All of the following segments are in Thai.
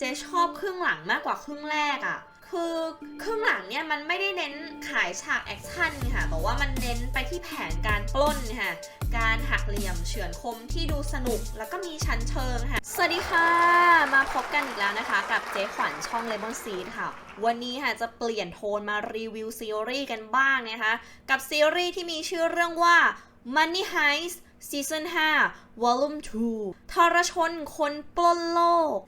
เจ๊ชอบครึ่งหลังมากกว่าครึ่งแรกอะ่ะ คือครึ่งหลังเนี่ยมันไม่ได้เน้นขายฉากแอคชั่นค่ะ แต่ว่ามันเน้นไปที่แผนการปล้นค่ะ การหักเหลี่ยมเฉือนคมที่ดูสนุกแล้วก็มีชั้นเชิงค่ะ สวัสดีค่ะ มาพบกันอีกแล้วนะคะ กับเจ๊ขวัญช่อง Lemon Seed ค่ะวันนี้ค่ะจะเปลี่ยนโทนมารีวิวซีรีส์กันบ้างนะคะ กับซีรีส์ที่มีชื่อเรื่องว่า Money Heist Season 5 Volume 2ทรชนคนปล้นโลก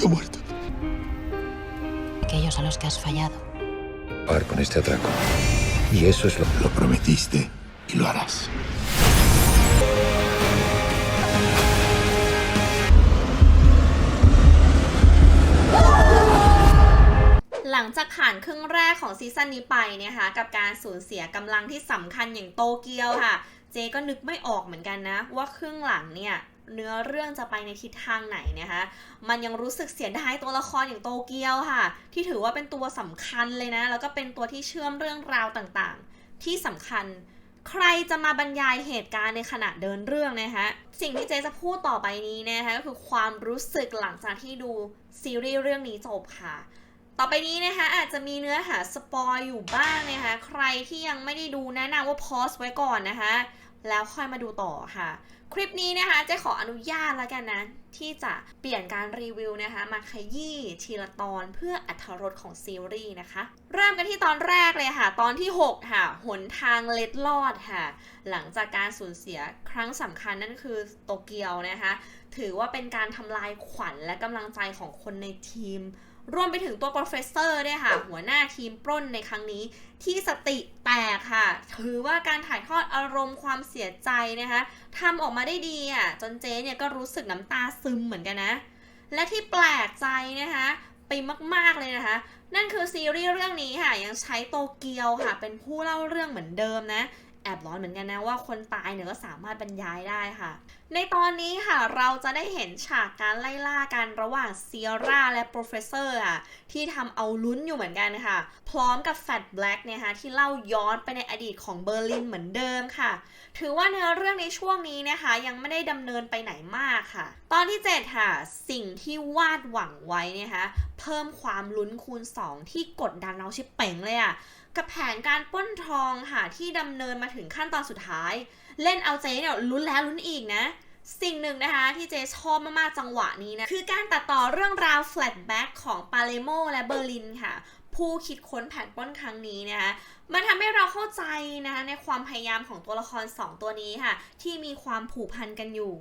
Yo muerto. aquellos a los que has fallado. acabar con este atraco. Y eso es lo Lo prometiste y lo harás. หลังจากผ่านครึ่งแรกของซีซั่นนี้ไปนะคะกับการสูญเสียกำลังที่สำคัญอย่างโตเกียวค่ะ เจก็นึกไม่ออกเหมือนกันนะ ว่าครึ่งหลังเนี่ย เนื้อเรื่องจะไปในทิศทางไหนนะคะ มันยังรู้สึกเสียดายตัวละครอย่างโตเกียวค่ะ ที่ถือว่าเป็นตัวสำคัญเลยนะ แล้วก็เป็นตัวที่เชื่อมเรื่องราวต่างๆ ที่สำคัญใครจะมาบรรยายเหตุการณ์ในขณะเดินเรื่องนะคะสิ่งที่เจจะพูดต่อไปนี้นะคะก็คือความรู้สึกหลังจากที่ดูซีรีส์เรื่องนี้จบค่ะ ต่อไปนี้นะคะอาจจะมีเนื้อหาสปอยอยู่บ้างนะคะ ใครที่ยังไม่ได้ดูแนะนำว่าพอสไว้ก่อนนะคะ แล้วค่อยมาดูต่อค่ะ คลิปนี้นะคะเจะขออนุญาตแล้วกันนะ ที่จะเปลี่ยนการรีวิวนะคะ มาขยี้ทีละตอนเพื่ออัธรสของซีรีส์นะคะ เริ่มกันที่ตอนแรกเลยค่ะ ตอนที่ 6 ค่ะ หนทางเล็ดลอดค่ะ หลังจากการสูญเสียครั้งสำคัญนั่นคือโตเกียวนะคะ ถือว่าเป็นการทำลายขวัญและกำลังใจของคนในทีม รวมไปถึงตัวโปรเฟสเซอร์ด้วยค่ะ หัวหน้าทีมปล้นในครั้งนี้ ที่สติแตกค่ะ ถือว่าการถ่ายทอดอารมณ์ความเสียใจนะคะทำออกมาได้ดีอะจนเจ๊เนี่ยก็รู้สึกน้ำตาซึมเหมือนกันนะ และที่แปลกใจนะคะไปมาก ๆ เลยนะคะ นั่นคือซีรีส์เรื่องนี้ค่ะ ยังใช้โตเกียวค่ะ เป็นผู้เล่าเรื่องเหมือนเดิมนะ แอบร้อนเหมือนกันนะว่าคนตายเนี่ยก็สามารถบรรยายได้ค่ะ ในตอนนี้ค่ะเราจะได้เห็นฉากการไล่ล่ากันระหว่างเซียร่าและโปรเฟสเซอร์อะที่ทำเอาลุ้นอยู่เหมือนกันค่ะ พร้อมกับแฟตแบล็กเนี่ยค่ะที่เล่าย้อนไปในอดีตของเบอร์ลินเหมือนเดิมค่ะ ถือว่าเนื้อเรื่องในช่วงนี้นะคะ ยังไม่ได้ดำเนินไปไหนมากค่ะ ตอนที่ 7 ค่ะ สิ่งที่วาดหวังไว้นะคะเพิ่มความลุ้นคูณ 2 ที่กดดันเราชิบเป่งเลยอะ กับแผนการป้นทองค่ะที่ดำเนินมาถึงขั้นตอนสุดท้าย เล่นเอาเจ๊เนี่ยลุ้นแล้วลุ้นอีกนะ สิ่งหนึ่งนะคะที่เจ๊ชอบมากๆจังหวะนี้นะ คือการตัดต่อเรื่องราวแฟลชแบ็กของปาเลโมและเบอร์ลินค่ะ ผู้คิดค้นแผนป้นครั้งนี้นะคะมันทำให้เราเข้าใจนะคะในความพยายามของตัวละคร 2 ตัวนี้ค่ะ ที่มีความผูกพันกันอยู่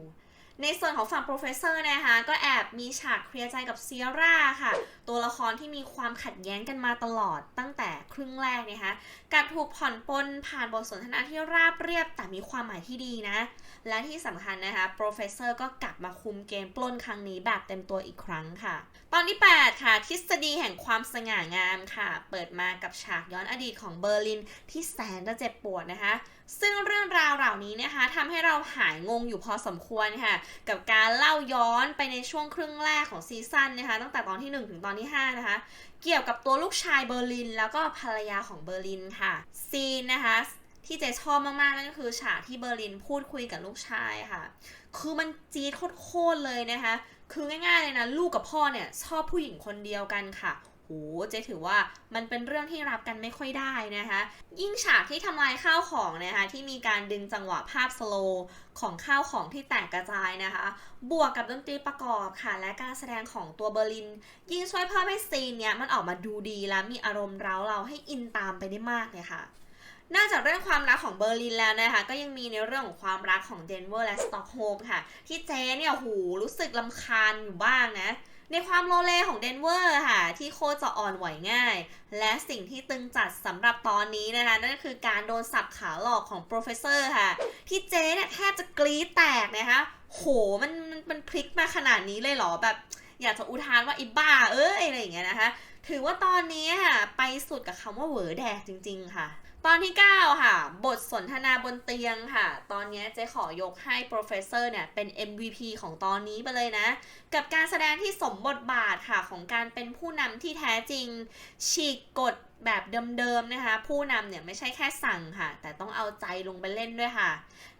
ในส่วนของฝั่งโปรเฟสเซอร์นะคะ ก็แอบมีฉากเคลียร์ใจกับเซียร่าค่ะ ตัวละครที่มีความขัดแย้งกันมาตลอดตั้งแต่ครึ่งแรกนะคะการถูกผ่อนปลนผ่านบทสนทนาที่ราบเรียบแต่มีความหมายที่ดีนะ และที่สำคัญนะคะโปรเฟสเซอร์ก็กลับมาคุมเกมปล้นครั้งนี้แบบเต็มตัวอีกครั้งค่ะ ตอนที่ 8 ค่ะ ทฤษฎีแห่งความสง่างามค่ะ เปิดมากับฉากย้อนอดีตของเบอร์ลินที่แสนจะเจ็บปวดนะคะซึ่งเรื่องราวเหล่านี้นะคะทำให้เราหายงงอยู่พอสมควรค่ะ กับการเล่าย้อนไปในช่วงครึ่งแรกของซีซั่นนะคะตั้งแต่ตอนที่ 1 ถึงตอนที่ 5 นะคะ เกี่ยวกับตัวลูกชายเบอร์ลิน แล้วก็ภรรยาของเบอร์ลินค่ะ ซีนนะคะที่เจชอบมากๆ นั่นก็คือฉากที่เบอร์ลินพูดคุยกับลูกชายค่ะ คือมันจี๊ดโคตรเลยนะคะ คือง่ายๆเลยนะ ลูกกับพ่อเนี่ยชอบผู้หญิงคนเดียวกันค่ะ โหเจ๊ถือว่ามันเป็นเรื่องที่รับกันไม่ค่อยได้นะคะ ยิ่งฉากที่ทำลายข้าวของนะคะ ที่มีการดึงจังหวะภาพสโลว์ของข้าวของที่แตกกระจายนะคะ บวกกับดนตรีประกอบค่ะ และการแสดงของตัวเบอร์ลิน ยิ่งช่วยเพิ่มให้ซีนเนี้ยมันออกมาดูดีและมีอารมณ์เร้าเราให้อินตามไปได้มากเลยค่ะนอกจากเรื่องความรักของเบอร์ลินแล้วนะคะ ก็ยังมีในเรื่องของความรักของเดนเวอร์และสต็อกโฮล์มค่ะ ที่เจ๊เนี่ยโหรู้สึกลำคาญอยู่บ้างนะ ในความโลเลของเดนเวอร์ค่ะ ที่โคจะอ่อนไหวง่าย และสิ่งที่ตึงจัดสำหรับตอนนี้นะคะ นั่นก็คือการโดนสับขาหลอกของโปรเฟสเซอร์ค่ะ ที่เจ๊เนี่ยแทบจะกรี๊ดแตกนะคะโหมันมันมันพลิกมาขนาดนี้เลยเหรอแบบ อยากจะอุทานว่าไอ้บ้าเอ้ยอะไรอย่างเงี้ยนะคะ ถือว่าตอนนี้ค่ะ ไปสุดกับคำว่าเหวอแดกจริง ๆ ค่ะ ตอนที่ 9 ค่ะ บทสนทนาบนเตียงค่ะ ตอนนี้เจ๊ขอยกให้ Professor เนี่ย เป็น MVP ของตอนนี้ไปเลยนะ กับการแสดงที่สมบทบาทค่ะ ของการเป็นผู้นำที่แท้จริง ฉีกกฎแบบเดิมๆนะคะ ผู้นำเนี่ยไม่ใช่แค่สั่งค่ะ แต่ต้องเอาใจลงไปเล่นด้วยค่ะ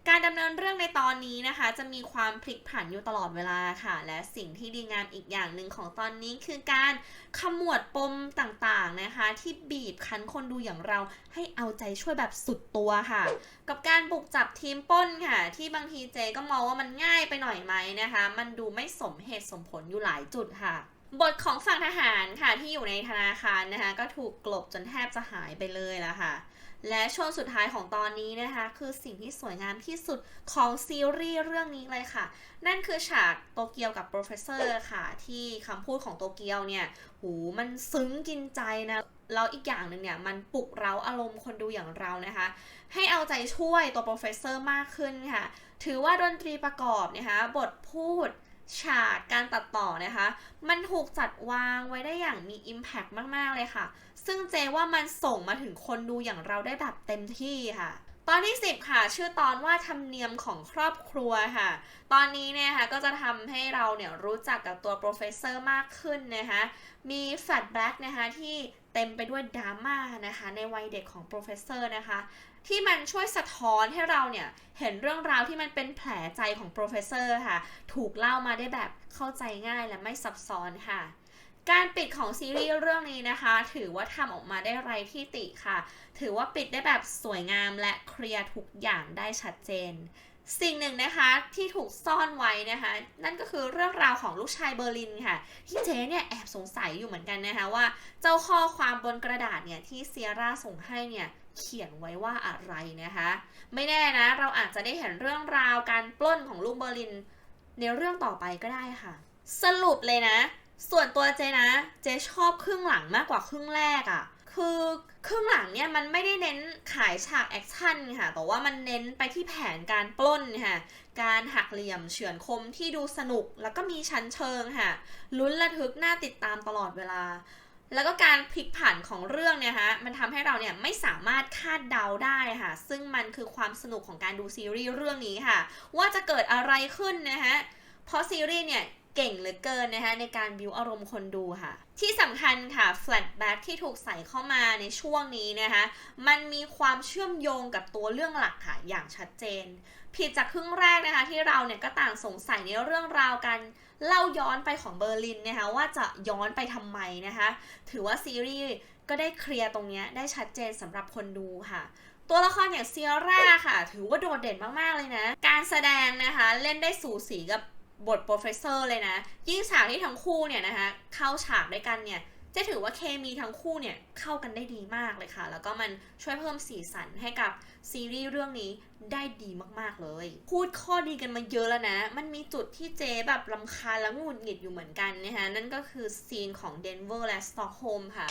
การดำเนินเรื่องในตอนนี้นะคะ จะมีความพลิกผันอยู่ตลอดเวลาค่ะ และสิ่งที่ดีงามอีกอย่างหนึ่งของตอนนี้คือการขมวดปมต่างๆนะคะ ที่บีบคั้นคนดูอย่างเราให้เอาใจช่วยแบบสุดตัวค่ะ กับการบุกจับทีมป้นค่ะ ที่บางทีเจก็มองว่ามันง่ายไปหน่อยไหมนะคะ มันดูไม่สมเหตุสมผลอยู่หลายจุดค่ะบทของฝั่งทหารค่ะที่อยู่ในธนาคารนะคะ ก็ถูกกลบจนแทบจะหายไปเลยแล้วค่ะ และช่วงสุดท้ายของตอนนี้นะคะ คือสิ่งที่สวยงามที่สุดของซีรีส์เรื่องนี้เลยค่ะ นั่นคือฉากโตเกียวกับโปรเฟสเซอร์ค่ะ ที่คำพูดของโตเกียวเนี่ย หูมันซึ้งกินใจนะแล้วอีกอย่างหนึ่งเนี่ยมันปลุกเร้าอารมณ์คนดูอย่างเรานะคะ ให้เอาใจช่วยตัวโปรเฟสเซอร์มากขึ้นค่ะ ถือว่าดนตรีประกอบนะคะบทพูด ฉากการตัดต่อนะคะ มันถูกจัดวางไว้ได้อย่างมี Impact มาก ๆ เลยค่ะ ซึ่งเจว่ามันส่งมาถึงคนดูอย่างเราได้แบบเต็มที่ค่ะ ตอนที่ 10 ค่ะ ชื่อตอนว่าธรรมเนียมของครอบครัวค่ะ ตอนนี้เนี่ยค่ะก็จะทำให้เราเนี่ยรู้จักกับตัวโปรเฟสเซอร์มากขึ้นนะคะ มีแฟลชแบ็กนะคะที่ เต็มไปด้วยดราม่านะคะในวัยเด็กของโปรเฟสเซอร์นะคะที่มันช่วยสะท้อนให้เราเนี่ยเห็นเรื่องราวที่มันเป็นแผลใจของโปรเฟสเซอร์ค่ะถูกเล่ามาได้แบบเข้าใจง่ายและไม่ซับซ้อนค่ะการปิดของซีรีส์เรื่องนี้นะคะ ถือว่าทำออกมาได้ไรที่ติค่ะ ถือว่าปิดได้แบบสวยงามและเคลียร์ทุกอย่างได้ชัดเจน สิ่งหนึ่งนะคะที่ถูกซ่อนไว้นะคะ นั่นก็คือเรื่องราวของลูกชายเบอร์ลินค่ะที่เจ๊เนี่ยแอบสงสัยอยู่เหมือนกันนะคะว่า เจ้าข้อความบนกระดาษเนี่ยที่เซียร่าส่งให้เนี่ยเขียนไว้ว่าอะไรนะคะ ไม่แน่นะเราอาจจะได้เห็นเรื่องราวการปล้นของลูกเบอร์ลิน ในเรื่องต่อไปก็ได้ค่ะ สรุปเลยนะ ส่วนตัวเจนะ เจชอบครึ่งหลังมากกว่าครึ่งแรกอะ่ะ คือ ครึ่งหลังเนี่ยมันไม่ได้เน้นขายฉากแอคชั่นค่ะ แต่ว่ามันเน้นไปที่แผนการปล้นค่ะ การหักเหลี่ยมเฉือนคมที่ดูสนุก แล้วก็มีชั้นเชิงค่ะ ลุ้นระทึกน่าติดตามตลอดเวลา แล้วก็การพลิกผันของเรื่องเนี่ยฮะ มันทำให้เราเนี่ยไม่สามารถคาดเดาได้ค่ะ ซึ่งมันคือความสนุกของการดูซีรีส์เรื่องนี้ค่ะ ว่าจะเกิดอะไรขึ้นนะฮะ เพราะซีรีส์เนี่ย เก่งเหลือเกินนะคะในการบิวอารมณ์คนดูค่ะ ที่สำคัญค่ะแฟลชแบ็กที่ถูกใส่เข้ามาในช่วงนี้นะคะ มันมีความเชื่อมโยงกับตัวเรื่องหลักค่ะอย่างชัดเจน ผิดจากครึ่งแรกนะคะที่เราเนี่ยก็ต่างสงสัยในเรื่องราวการเล่าย้อนไปของเบอร์ลินนะคะว่าจะย้อนไปทำไมนะคะ ถือว่าซีรีส์ก็ได้เคลียร์ตรงเนี้ยได้ชัดเจนสำหรับคนดูค่ะตัวละครอย่างเซียร่าค่ะ ถือว่าโดดเด่นมาก ๆ เลยนะ การแสดงนะคะ เล่นได้สูสีกับ บทโปรเฟสเซอร์เลยนะ ยิ่งฉากที่ทั้งคู่เนี่ยนะคะเข้าฉากด้วยกันเนี่ย จะถือว่าเคมีทั้งคู่เนี่ยเข้ากันได้ดีมากเลยค่ะ แล้วก็มันช่วยเพิ่มสีสันให้กับซีรีส์เรื่องนี้ได้ดีมากๆเลย พูดข้อดีกันมาเยอะแล้วนะ มันมีจุดที่เจแบบลำคาญและงุดหงิดอยู่เหมือนกันนะคะนั่นก็คือซีนของเดนเวอร์และสตอกโฮมค่ะ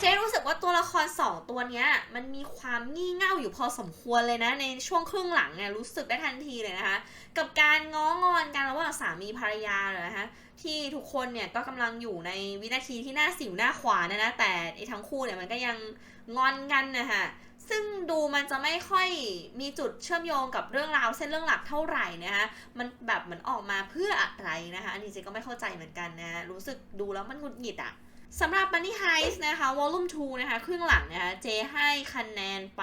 เจรู้สึกว่าตัวละคร 2 ตัวเนี้ยมันมีความงี่เง่าอยู่พอสมควรเลยนะ ในช่วงครึ่งหลังเนี่ยรู้สึกได้ทันทีเลยนะคะ กับการง้องอนกันระหว่างสามีภรรยาเลยนะคะ ที่ทุกคนเนี่ยก็กำลังอยู่ในวินาทีที่หน้าสิวหน้าขวานนะนะแต่ไอ้ทั้งคู่เนี่ยมันก็ยังงอนกันนะคะซึ่งดูมันจะไม่ค่อยมีจุดเชื่อมโยงกับเรื่องราวเส้นเรื่องหลักเท่าไหร่นะคะมันแบบเหมือนออกมาเพื่ออะไรนะคะอันนี้เจก็ไม่เข้าใจเหมือนกันนะรู้สึกดูแล้วมันหงุดหงิดอะสำหรับ Money Heist นะคะ Volume 2 นะคะ ครึ่งหลังนะคะ เจให้คะแนนไป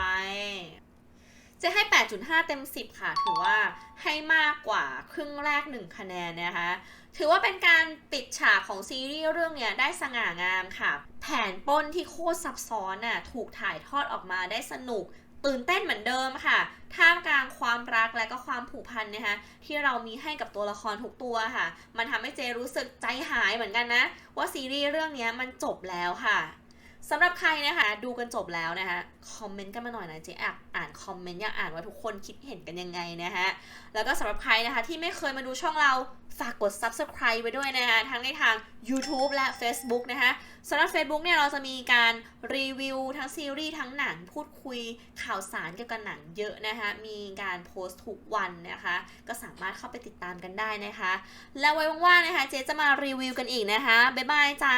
เจให้ 8.5 เต็ม 10 ค่ะ ถือว่าให้มากกว่าครึ่งแรก 1 คะแนนนะคะ ถือว่าเป็นการปิดฉากของซีรีส์เรื่องเนี้ยได้สง่างามค่ะ แผนป้นที่โคตรซับซ้อนน่ะถูกถ่ายทอดออกมาได้สนุกตื่นเต้นเหมือนเดิมค่ะ ท่ามกลางความรักและก็ความผูกพันนะคะที่เรามีให้กับตัวละครทุกตัวค่ะ มันทำให้เจรู้สึกใจหายเหมือนกันนะ ว่าซีรีส์เรื่องนี้มันจบแล้วค่ะ สำหรับใครนะคะ ดูกันจบแล้วนะคะคอมเมนต์กันมาหน่อยนะเจ๊อยากอ่านคอมเมนต์อยากอ่านว่าทุกคนคิดเห็นกันยังไงนะคะแล้วก็สำหรับใครนะคะที่ไม่เคยมาดูช่องเราฝากกด subscribe ไว้ด้วยนะคะทั้งในทาง YouTube และ Facebook นะคะสำหรับ Facebook เนี่ยเราจะมีการรีวิวทั้งซีรีส์ทั้งหนังพูดคุยข่าวสารเกี่ยวกับหนังเยอะนะคะมีการโพสต์ทุกวันนะคะ ก็สามารถเข้าไปติดตามกันได้นะคะ แล้วไว้ว่างๆนะคะเจ๊จะมารีวิวกันอีกนะคะบ๊ายบายจ้า